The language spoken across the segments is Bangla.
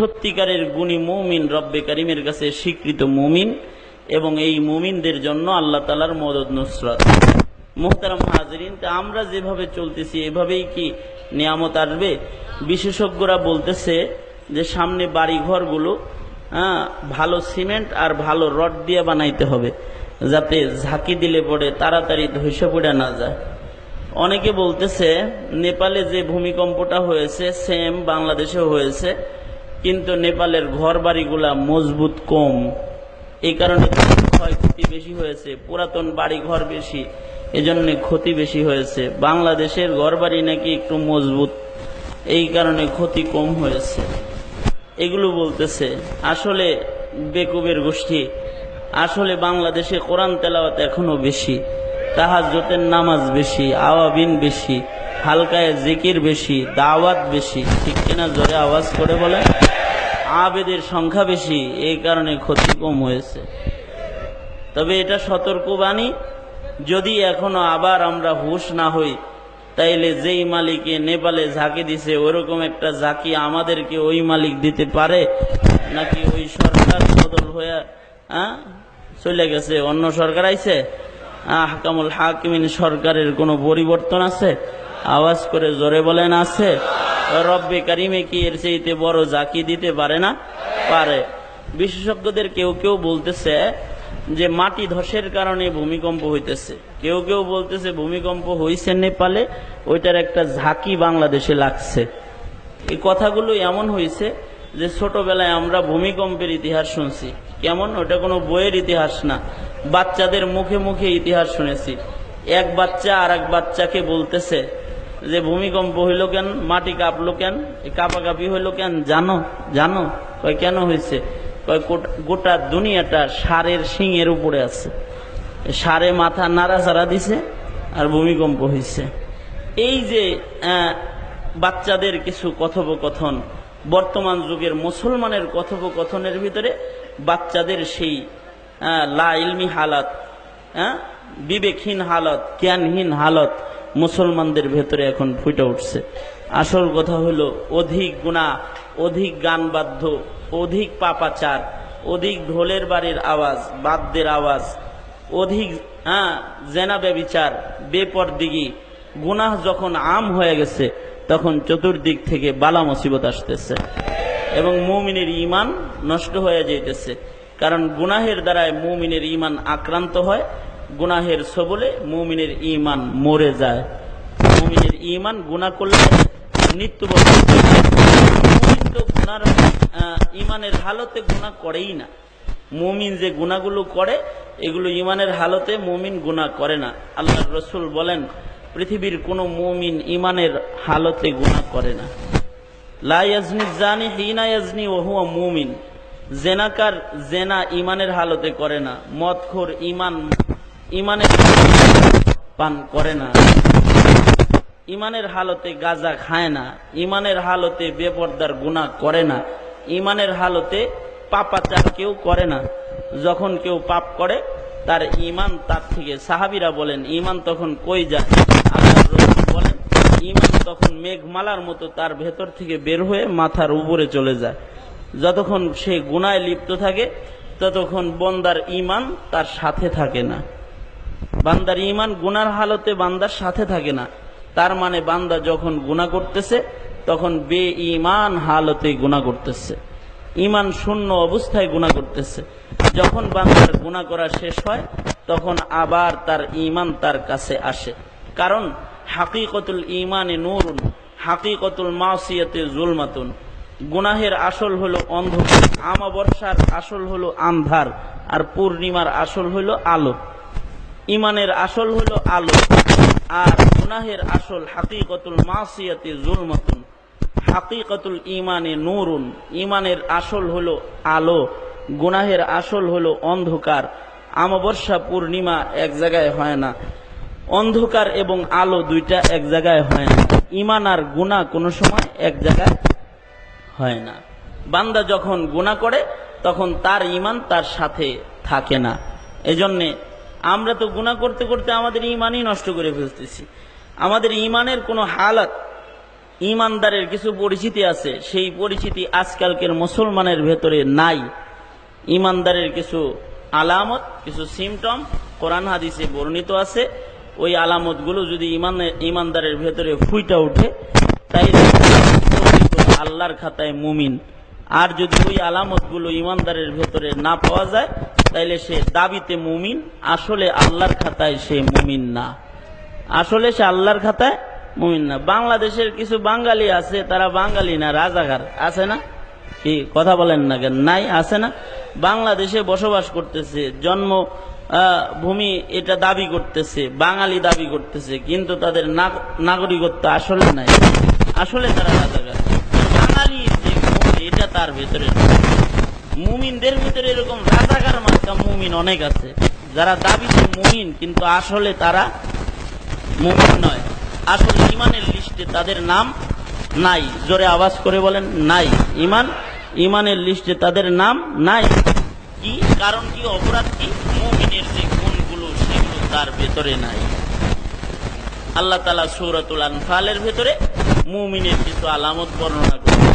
সত্যিকারের গুণী মুমিন রব্বে কারিমের কাছে স্বীকৃত মুমিন এবং এই মুমিনদের জন্য আল্লাহ তালার মদত নুসরত। মোহতারাম হাজরিন, তা আমরা যেভাবে চলতেছি এভাবেই কি নিয়ামত আসবে? বিশেষজ্ঞরা বলতেছে যে সামনে বাড়ি ঘরগুলো হ্যাঁ ভালো সিমেন্ট আর ভালো রড দিয়ে বানাইতে হবে, যাতে ঝাঁকি দিলে পড়ে তাড়াতাড়ি ধসে পড়ে না যায়। অনেকে বলতেছে, নেপালে যে ভূমিকম্পটা হয়েছে, সেম বাংলাদেশেও হয়েছে। কিন্তু নেপালের ঘর বাড়িগুলা মজবুত কম। এই কারণে ক্ষয়ক্ষতি বেশি হয়েছে, পুরাতন বাড়ি ঘর বেশি, এজন্য ক্ষতি বেশি হয়েছে। বাংলাদেশের ঘর বাড়ি নাকি একটু মজবুত, এই কারণে ক্ষতি কম হয়েছে। এগুলো বলতেছে, আসলে বেকুবের গোষ্ঠী, আসলে বাংলাদেশে কোরআন তেলাওয়াত এখনও বেশি তাহাজ্জতের নামাজ বেশি, আওয়াবিন বেশি হালকায় জিকির বেশি, দাওয়াত বেশি, ঠিক কিনা জোরে আওয়াজ করে বলে? আবেদের সংখ্যা বেশি, এই কারণে ক্ষতি কম হয়েছে। তবে এটা সতর্কবাণী, যদি এখনও আবার আমরা হুশ না হই, তাইলে যেই মালিকে নেপালে ঝাঁকি দিছে, ওরকম একটা ঝাঁকি আমাদেরকে ওই মালিক দিতে পারে? নাকি ওই সরকার বদল হয়ে হ্যাঁ চলে গেছে, অন্য সরকার আইছে? হাকামুল হাকিমিন সরকারের কোনো পরিবর্তন আছে? আওয়াজ করে জোরে বলেন, আছে? রব্বে কারিমে কি এর চাইতে বড় জাকি দিতে পারে না? পারে। বিশেষজ্ঞদের কেউ কেউ বলতেছে যে মাটি ধসের কারণে ভূমিকম্প হইতেছে। কেউ কেউ বলতেছে ভূমিকম্প হইছে নেপালে, ওইটার একটা ঝাঁকি বাংলাদেশে লাগছে। এই কথাগুলো এমন হয়েছে যে ছোটবেলায় আমরা ভূমিকম্পের ইতিহাস শুনছি। কেমন? ওটা কোনো বইয়ের ইতিহাস না। বাচ্চাদের মুখে মুখে ইতিহাস শুনেছি। এক বাচ্চা আর এক বাচ্চাকে বলতেছে যে ভূমিকম্প হইল কেন, মাটি কাঁপলো কেন কাঁপাকাঁপি হইল কেন, জানো জানো? কয়, কেন হয়েছে কয়, গোটা- দুনিয়াটা সারের শিংয়ের উপরে আছে। সারে মাথা নাড়াচাড়া দিছে আর ভূমিকম্প হয়েছে এই যে বাচ্চাদের কিছু কথোপকথন, বর্তমান যুগের মুসলমানের কথোপকথনের ভিতরে বাচ্চাদের সেই লা ইলমি হালাত বিবেকহীন হালত, জ্ঞানহীন হালত মুসলমানদের ভেতরে এখন ফুটে উঠছে। আসল কথা হলো, অধিক গুণা, অধিক গানবাদ্য, অধিক পাপাচার, অধিক ঢোলের বাড়ির আওয়াজ, বাদ্যের আওয়াজ, অধিক হ্যাঁ জেনা ব্যবিচার বেপরদিগি, গুনাহ যখন আম হয়ে গেছে, তখন চতুর্দিক থেকে বালা মুসিবত আসতেছে। এবং মুমিনের ইমান নষ্ট হয়ে যাইতেছে। কারণ গুনাহের দ্বারায় মুমিনের ইমান আক্রান্ত হয় গুনাহের সবলে মুমিনের ইমান মরে যায়। মুমিনের ইমান গুনাহ করলে মৃত্যুবরণ ইমানের হালতে গুণা করেই না। মুমিন যে গুণাগুলো করে, এগুলো ইমানের হালতে মুমিন গুনাহ করে না। আল্লাহ রসুল বলেন, পৃথিবীর কোনো মুমিন ইমানের হালতে গুনাহ করে না। লা জানি হিনা ইয়াজনি ওহুয়া মুমিন। জেনাকার জেনা ইমানের হালতে করে না। মদখোর ইমান ইমানের পান করে না। ইমানের হালতে গাজা খায় না। ইমানের হালতে বেপর্দার গুনাহ করে না। ইমানের হালতে পাপাচার কেউ করে না। যখন কেউ পাপ করে, তার ইমান তার থেকে। সাহাবিরা বলেন ইমান তখন কই যায়? বলেন ইমান তখন মেঘমালার মতো তার ভেতর থেকে বের হয়ে মাথার উপরে চলে যায়। যতক্ষণ সে গুনায় লিপ্ত থাকে, ততক্ষণ বন্দার ইমান তার সাথে থাকে না। বান্দার ইমান গুনার হালতে বান্দার সাথে থাকে না। তার মানে বান্দা যখন গুণা করতেছে, তখন বে ইমান হালতে গুণা করতেছে। ইমান শূন্য অবস্থায় গুণা করতেছে। যখন বান্দার গুণা করা শেষ হয়, তখন আবার তার ইমান তার কাছে আসে। কারণ হাকিকতুল ইমানে নুরুন, হাকিকতুল মাসিয়াতে জুলমাতুন। গুনাহের আসল হলো অন্ধকার, আমাবর্ষার আসল হলো আন্ধার, আর পূর্ণিমার আসল হলো আলো। ইমানের আসল হলো আলো, আর গুনাহের আসল হাকিকতুল মাসিয়াতে জুলমাতুন। হাকিকতুল ইমানে নূরুন। ইমানের আসল হলো আলো, গুনাহের আসল হলো অন্ধকার। আমাবর্ষা পূর্ণিমা এক জায়গায় হয় না। অন্ধকার এবং আলো দুইটা এক জায়গায় হয় না। ইমান আর গুণা কোনো সময় এক জায়গায় হয় না। বান্দা যখন গুণা করে, তখন তার ইমান তার সাথে থাকে না। এজন্যে আমরা তো গুণা করতে করতে আমাদের ইমানই নষ্ট করে ফেলতেছি। আমাদের ইমানের কোনো হালত ইমানদারের কিছু পরিচিতি আছে, সেই পরিচিতি আজকালকের মুসলমানের ভেতরে নাই। ইমানদারের কিছু আলামত, কিছু সিমটম কোরআন হাদিসে বর্ণিত আছে। ওই আলামতগুলো যদি ইমান ইমানদারের ভেতরে ফুইটা ওঠে তাই আল্লাহর খাতায় মুমিন। আর যদি ওই আলামতগুলো ইমানদারের ভেতরে না পাওয়া যায় তাইলে সে দাবিতে মুমিন, আসলে আল্লাহর খাতায় সে মুমিন না। আসলে সে আল্লাহর খাতায় মুমিন না। বাংলাদেশের কিছু বাঙালি আছে, তারা বাঙালি না, রাজাকার। আছে না? কি, কথা বলেন না কেন? নাই, আছে না? বাংলাদেশে বসবাস করতেছে, জন্ম ভূমি এটা দাবি করতেছে, বাঙালি দাবি করতেছে, কিন্তু তাদের নাগ- নাগরিকত্ব আসলে নাই। আসলে তারা রাজাকার। বাঙালি যে এটা তার ভেতরে। মুমিনদের ভিতরে এরকম রাজাকার মার্কা মুমিন অনেক আছে। যারা দাবিতে মুমিন, কিন্তু আসলে তারা মুমিন নয়। আসলে ইমানের লিস্টে তাদের নাম নাই। জোরে আওয়াজ করে বলেন, নাই। ইমান, ইমানের লিস্টে তাদের নাম নাই। কি? কারণ কি? অপরাধ কি? মুমিনের যে গুণগুলো, সেগুলো তার ভেতরে নাই। আল্লাহ তালা সৌরাতুল আনফালের ভেতরে মুমিনের কিছু আলামত বর্ণনা ইন্নামাল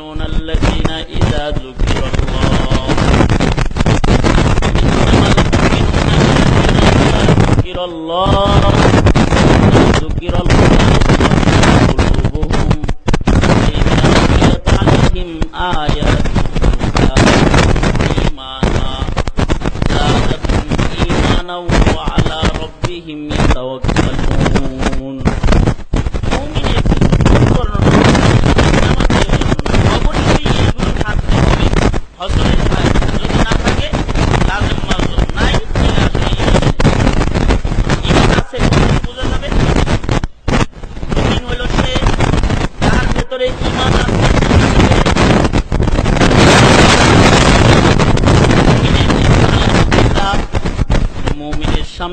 المؤمنون الذين إذا ذكر الله. إنما المؤمنون الذين إذا ذكر الله ذكر الله.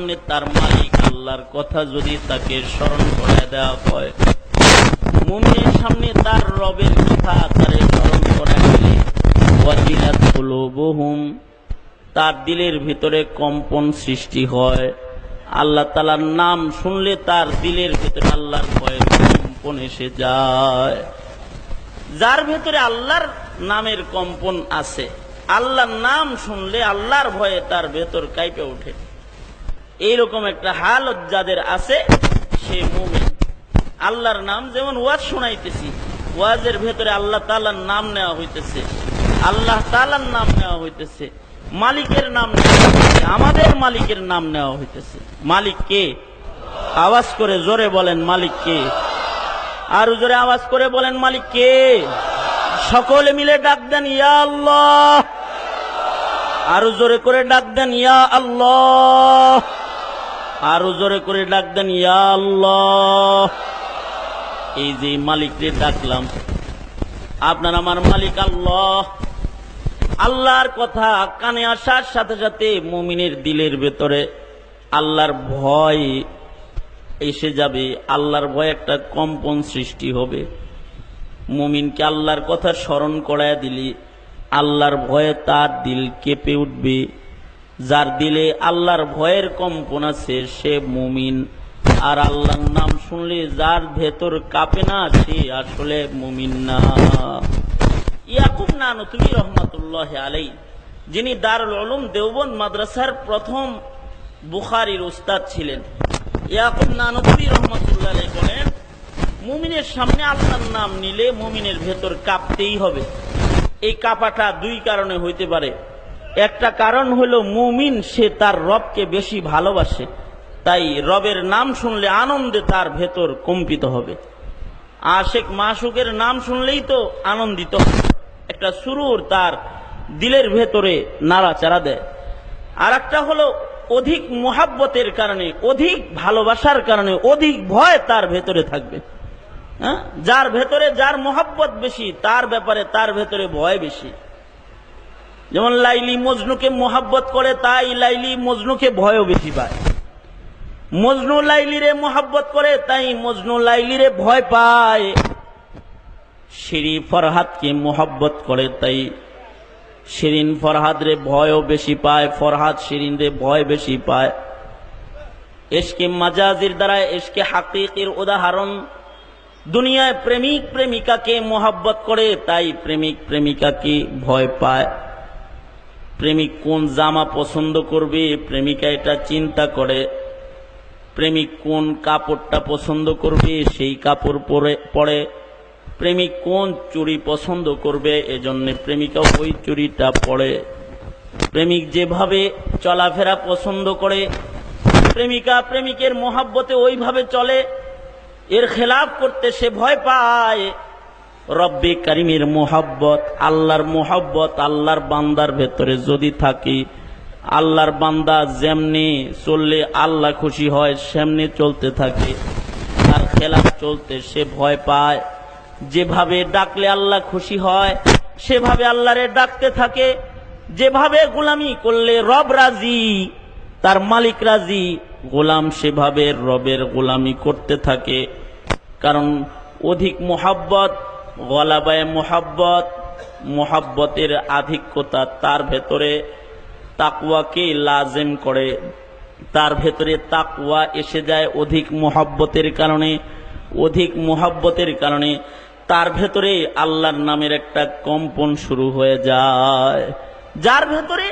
সামনে তার মালিক আল্লাহর কথা যদি তাকে স্মরণ করে দেওয়া হয়। মুমিনের সামনে তার রবের কথা তারে স্মরণ করা গেলে কুলুবুহুম, তার দিলের ভিতরে কম্পন সৃষ্টি হয়। আল্লাহ তালার নাম শুনলে তার দিলের ভিতরে আল্লাহর ভয়ে কম্পন এসে যায়। যার ভেতরে আল্লাহর নামের কম্পন আছে, আল্লাহর নাম শুনলে আল্লাহর ভয়ে তার ভেতর কাইপে ওঠে। এইরকম একটা হালত যাদের আছে, সে মুমিন। আল্লাহর নাম যেমন ওয়াজ শোনাইতেছি, ওয়াজের ভেতরে আল্লাহ তালার নাম নেওয়া হইতেছে, আল্লাহ তালার নাম নেওয়া হইতেছে, মালিকের নাম আমাদের মালিকের নাম নেওয়া হইতেছে। মালিক কে? আওয়াজ করে জোরে বলেন, মালিক কে? আর জোরে আওয়াজ করে বলেন, মালিক কে? সকলে মিলে ডাক দেন, ইয়া আল্লাহ। আরও জোরে করে ডাক দেন, ইয়া আল্লাহ। আরও জোরে করে ডাক দেন, ইয়া এই যে মালিককে ডাকলাম, আপনার আমার মালিক আল্লাহ। আল্লাহর কথা কানে আসার সাথে সাথে মুমিনের দিলের ভেতরে আল্লাহর ভয় এসে যাবে, আল্লাহর ভয় একটা কম্পন সৃষ্টি হবে। মুমিনকে আল্লাহর কথা স্মরণ করায় দিলি আল্লাহর ভয়ে তার দিল কেঁপে উঠবে। যার দিলে আল্লাহর ভয়ের কম্পন আছে, সে মুমিন। আর আল্লাহর নাম শুনলে যার ভেতর কাঁপে না, সে আসলে মুমিন না। ইয়াকুব নানু, তুমি রহমতুল্লাহ আলাই যিনি দারুল উলুম দেওবন্দ মাদ্রাসার প্রথম বুখারির উস্তাদ ছিলেন। ইয়াকুব নানতুবি রহমতুল্লাহ বলেন, মুমিনের সামনে আল্লাহর নাম নিলে মুমিনের ভেতর কাঁপতেই হবে। এই কাঁপাটা দুই কারণে হইতে পারে। একটা কারণ হলো মুমিন, সে তার রবকে বেশি ভালোবাসে। তাই রবের নাম শুনলে আনন্দে তার ভেতর কম্পিত হবে। আশেক মাসুকের নাম শুনলেই তো আনন্দিত। একটা সুরুর তার দিলের ভেতরে নাড়াচাড়া দেয়। আর একটা হলো অধিক মোহাব্বতের কারণে, অধিক ভালোবাসার কারণে, অধিক ভয় তার ভেতরে থাকবে। হ্যাঁ? যার ভেতরে যার মোহাব্বত বেশি, তার ব্যাপারে তার ভেতরে ভয় বেশি। যেমন লাইলি মজনুকে মোহাব্বত করে, তাই লাইলি মজনুকে ভয়ও বেশি পায়। মজনু লাইলিরে মোহাব্বত করে, তাই মজনু লাইলিরে ভয় পায়। শিরি ফরহাদকে মোহাব্বত করে, তাই শিরিন ফরহাদ রে ভয়ও বেশি পায়, ফরহাদ শিরিন রে ভয় বেশি পায়। এসকে মাজাজির দ্বারা এসকে হাকিকের উদাহরণ, দুনিয়ায় প্রেমিক প্রেমিকাকে মোহাব্বত করে, তাই প্রেমিক প্রেমিকাকে ভয় পায়। প্রেমিক কোন জামা পছন্দ করবে? প্রেমিকা এটা চিন্তা করে। প্রেমিক কোন কাপড়টা পছন্দ করবে? সেই কাপড় পরে পরে। প্রেমিক কোন চুরি পছন্দ করবে? এজন্য প্রেমিকা ওই চুরিটা পরে। প্রেমিক যেভাবে চলাফেরা পছন্দ করে, প্রেমিকা প্রেমিকের মোহাব্বতে ওইভাবে চলে। এর খেলাফ করতে সে ভয় পায়। রব্বে কারিমের মোহাব্বত, আল্লাহর মোহাব্বত, আল্লাহর বান্দার ভেতরে যদি থাকে, আল্লাহর বান্দা যেমনি চললে আল্লাহ খুশি হয়, সেমনি চলতে থাকে। তার খেলাফ চলতে সে ভয় পায়। যেভাবে ডাকলে আল্লাহ খুশি হয়, সেভাবে আল্লাহরে ডাকতে থাকে। যেভাবে গোলামি করলে রব রাজি, তার মালিক রাজি, গোলাম সেভাবে রবের গোলামি করতে থাকে। কারণ অধিক মোহাব্বত গলাবায় মোহাব্বত, মোহাব্বতের আধিক্যতা তার ভেতরে তাকুয়াকে লাজেম করে। তার ভেতরে তাকুয়া এসে যায় অধিক মোহাব্বতের কারণে, অধিক মোহাব্বতের কারণে। তার ভেতরে আল্লাহর নামের একটা কম্পন শুরু হয়ে যায়। যার ভেতরে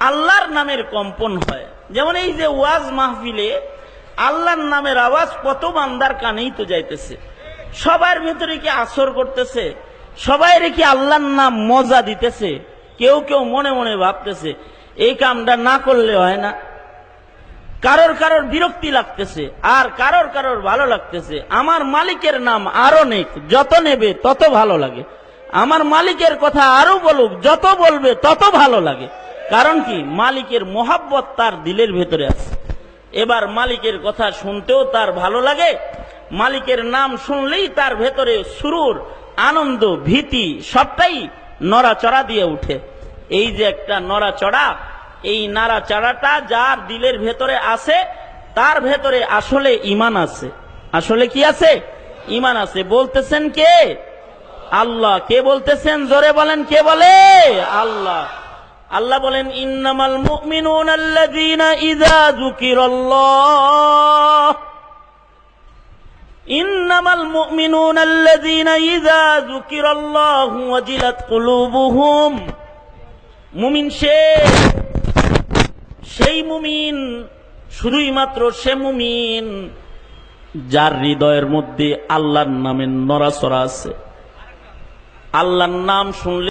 আল্লাহর নামের কম্পন হয়। যেমন এই যে ওয়াজ মাহফিলে আল্লাহর নামের আওয়াজ কত বান্দার কানেই তো যাইতেছে। সবার ভেতরে কি আসর করতেছে? সবাই কি আল্লাহর নাম মজা দিতেছে? কেউ কেউ মনে মনে ভাবতেছে, এই কামটা না করলে হয় না। কারোর কারোর বিরক্তি লাগতেছে, আর কারোর কারোর ভালো লাগতেছে। আমার মালিকের নাম আরও নেক, যত নেবে তত ভালো লাগে। আমার মালিকের কথা আরও বলুক, যত বলবে তত ভালো লাগে। কারণ কি? মালিকের মোহাব্বত তার দিলের ভেতরে আছে। এবার মালিকের কথা শুনতেও তার ভালো লাগে মালিকের নাম শুনলেই তার ভেতরে সুরুর, আনন্দ, ভীতি সবটাই নড়াচড়া দিয়ে উঠে। এই যে একটা নড়াচড়া, এই নাড়াচাড়াটা যার দিলের ভেতরে আছে, তার ভেতরে আসলে ইমান আছে। আসলে কি আছে? ইমান আছে। বলতেছেন কে? আল্লাহ। কে বলতেছেন? জোরে বলেন, কে বলে? আল্লাহ। আল্লাহ বলেন, ইন্নামাল মুমিনুন আল্লাযীনা ইযা যুকিরাল্লাহ। ইন্নামাল মুমিনুন আল্লাযীনা ইযা যুকিরাল্লাহু ওয়াজিলাত কুলুবুহুম মুমিন সে, সেই মুমিন শুধুই মাত্র সে মুমিন যার হৃদয়ের মধ্যে আল্লাহর নামের নড়াচড়া আছে। আল্লাহর নাম শুনলে